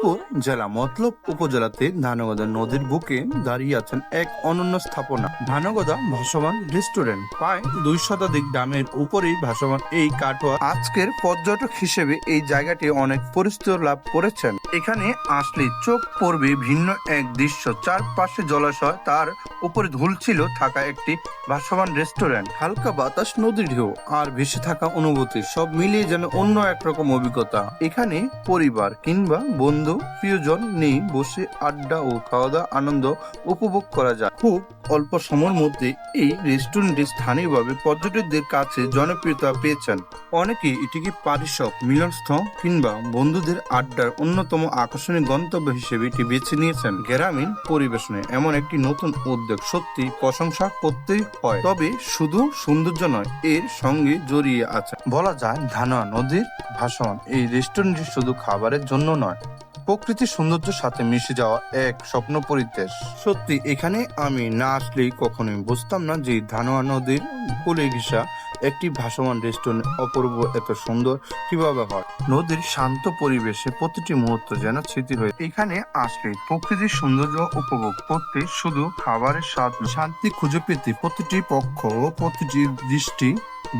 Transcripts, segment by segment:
চাঁদপুর জেলা মতলব উপজেলাতে ধানগদা নদীর বুকে দাঁড়িয়ে আছেন এক অনন্য স্থাপনা। ধানগদা ভাসমান রেস্টুরেন্ট। প্রায় দুই শতাধিক দামের উপরেই ভাসমান এই কাঠোয়া আজকের পর্যটক হিসেবে এই জায়গাটি অনেক পরিচিত লাভ করেছেন। এখানে আসলে চোখ পড়বে ভিন্ন এক দৃশ্য। চারপাশে জলাশয়, তার উপরে ঝুলছিল থাকা একটি ভাসমান রেস্টুরেন্ট। হালকা বাতাস নদীর ঢেউ আর ভেসে থাকা অনুভূতি, সব মিলিয়ে যেন অন্য একরকম অভিজ্ঞতা। এখানে পরিবার কিংবা বন্ধু, প্রিয়জন নিয়ে বসে আড্ডা ও খাওয়া দাওয়া আনন্দ উপভোগ করা যায়। খুব অল্প সময়ের মধ্যে এই রেস্টুরেন্টটি স্থানীয়ভাবে পর্যটকদের কাছে জনপ্রিয়তা পেয়েছেন। অনেকে এটিকে পারিসক মিলনস্থল কিংবা বন্ধুদের আড্ডার অন্যতম আকর্ষণীয় গন্তব্য হিসেবে এটি বেছে নিয়েছেন। গ্রামীণ পরিবেশনে এমন একটি নতুন উদ্যোগ সত্যি প্রশংসা করতেই হয়। তবে শুধু সৌন্দর্য নয়, এর সঙ্গে জড়িয়ে আছে। বলা যায় ধানোয়া নদীর ভাষণ এই রেস্টুরেন্টটি শুধু খাবারের জন্য নয়, প্রকৃতির সৌন্দর্যের সাথে মিশে যাওয়া এক স্বপ্ন পরিবেশ। সত্যি, এখানে আমি না আসলেই কখনোই বুঝতাম না যে ধানোয়া নদীর কোলে ঘিসা একটি ভাসমান রেস্টুরেন্ট অপূর্ব, এত সুন্দর কীভাবে হয়? নদীর শান্ত পরিবেশে প্রতিটি মুহূর্ত যেন স্মৃতি হয়ে এখানে আসলে প্রকৃতির সৌন্দর্য উপভোগ করতে শুধু খাবারের স্বাদ শান্তি খুঁজে পেতে প্রতিটি পক্ষ ও প্রতিটি দৃষ্টি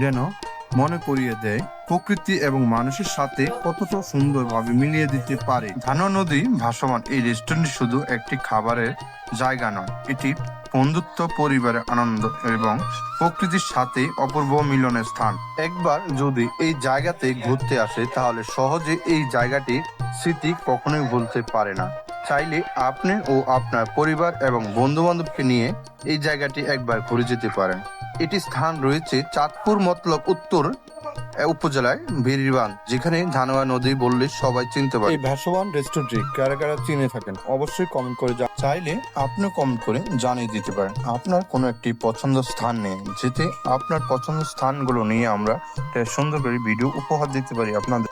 যেন মনে করিয়ে দেয়। প্রকৃতি এবং মানুষের সাথে কতটা সুন্দরভাবে মিলিয়ে দিতে পারে। ধানো নদী ভাসমান এই রেস্টুরেন্ট শুধু একটি খাবারের জায়গা নয়, এটি বন্ধুত্ব পরিবারের আনন্দ এবং প্রকৃতির সাথে অপূর্ব মিলনের স্থান। একবার যদি এই জায়গাতে ঘুরতে আসে, তাহলে সহজে এই জায়গাটি স্মৃতি কখনোই ভুলতে পারে না। চাইলে আপনি ও আপনার পরিবার এবং বন্ধু বান্ধবকে নিয়ে এই জায়গাটি একবার ঘুরে যেতে পারেন। এটি স্থান রয়েছে চাঁদপুর মতলব উত্তর উপজেলায় বেরিবান যেখানে ধানোয়া নদী বললে সবাই চিনতে পারে। এই ভাসমান রেস্টুরেন্টটি কারা কারা চিনে থাকেন, অবশ্যই কমেন্ট করে চাইলে আপনি কমেন্ট করে জানিয়ে দিতে পারেন। আপনার কোনো একটি পছন্দ স্থান নেই, যেতে আপনার পছন্দ স্থানগুলো নিয়ে আমরা সুন্দর করে ভিডিও উপহার দিতে পারি আপনাদের।